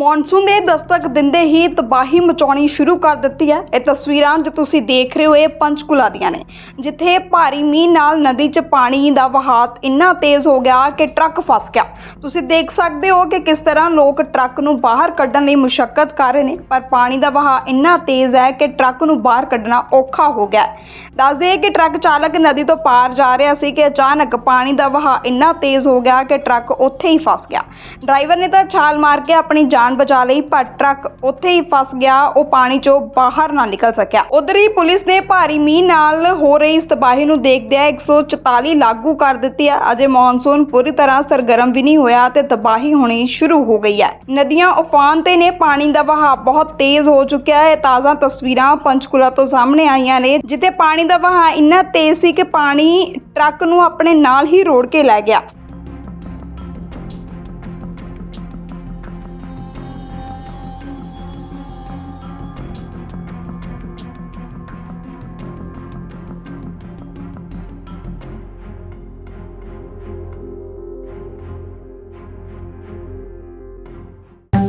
Monsoon ਦੇ ਦਸਤਕ ਦਿੰਦੇ ਹੀ ਤਬਾਹੀ ਮਚਾਉਣੀ ਸ਼ੁਰੂ ਕਰ ਦਿੱਤੀ ਹੈ। ਇਹ ਤਸਵੀਰਾਂ ਜੋ ਤੁਸੀਂ ਦੇਖ ਰਹੇ ਹੋ, ਇਹ ਪੰਚਕੁਲਾ ਦੀਆਂ ਨੇ। ਜਿੱਥੇ ਭਾਰੀ ਮੀਂਹ ਨਾਲ ਨਦੀ 'ਚ ਪਾਣੀ ਦਾ ਵਹਾਅ ਇੰਨਾ ਤੇਜ਼ ਹੋ ਗਿਆ ਕਿ ਟਰੱਕ ਫਸ ਗਿਆ। ਤੁਸੀਂ ਦੇਖ ਸਕਦੇ ਹੋ ਕਿ ਕਿਸ ਤਰ੍ਹਾਂ ਲੋਕ ਟਰੱਕ ਨੂੰ ਬਾਹਰ ਕੱਢਣ ਲਈ ਮੁਸ਼ਕਲ ਕਰ ਰਹੇ ਨੇ, ਪਰ ਪਾਣੀ ਦਾ ਵਹਾਅ ਇੰਨਾ ਤੇਜ਼ ਹੈ ਕਿ ਟਰੱਕ ਨੂੰ ਬਾਹਰ ਕੱਢਣਾ ਔਖਾ ਹੋ ਗਿਆ ਹੈ। ਦੱਸ ਦਈਏ ਕਿ ਟਰੱਕ ਚਾਲਕ ਨਦੀ ਤੋਂ ਪਾਰ ਜਾ ਰਿਹਾ ਸੀ ਕਿ ਅਚਾਨਕ ਪਾਣੀ ਦਾ ਵਹਾਅ ਇੰਨਾ ਤੇਜ਼ ਹੋ ਗਿਆ ਕਿ ਟਰੱਕ ਉੱਥੇ ਹੀ ਫਸ ਗਿਆ। ਡਰਾਈਵਰ ਨੇ ਤਾਂ ਛਾਲ ਮਾਰ ਕੇ ਆਪਣੀ ਜਾਨ ਜਾਨ ਬਚਾ ਲਈ, ਪਰ ਟਰੱਕ ਉੱਥੇ ਹੀ ਫਸ ਗਿਆ। ਉਹ ਪਾਣੀ 'ਚੋਂ ਬਾਹਰ ਨਾ ਨਿਕਲ ਸਕਿਆ। ਉਧਰ ਹੀ ਪੁਲਿਸ ਨੇ ਭਾਰੀ ਮੀਂਹ ਨਾਲ ਹੋ ਰਹੀ ਇਸ ਤਬਾਹੀ ਨੂੰ ਦੇਖਦਿਆਂ 144 ਲਾਗੂ ਕਰ ਦਿੱਤੀ ਹੈ। ਅਜੇ ਮੌਨਸੂਨ ਪੂਰੀ ਤਰ੍ਹਾਂ ਸਰਗਰਮ ਵੀ ਨਹੀਂ ਹੋਇਆ ਤੇ ਤਬਾਹੀ ਹੋਣੀ ਸ਼ੁਰੂ ਹੋ ਗਈ ਹੈ। ਨਦੀਆਂ ਉਫਾਨ ਤੇ ਨੇ ਪਾਣੀ ਦਾ ਵਹਾਅ ਬਹੁਤ ਤੇਜ਼ ਹੋ ਚੁੱਕਿਆ ਹੈ। ਤਾਜ਼ਾ ਤਸਵੀਰਾਂ ਪੰਚਕੁਲਾ ਤੋਂ ਸਾਹਮਣੇ ਆਈਆਂ ਨੇ, ਜਿੱਥੇ ਪਾਣੀ ਦਾ ਵਹਾਅ ਇੰਨਾ ਤੇਜ਼ ਸੀ ਕਿ ਪਾਣੀ ਟਰੱਕ ਨੂੰ ਆਪਣੇ ਨਾਲ ਹੀ ਰੋੜ ਕੇ ਲੈ ਗਿਆ।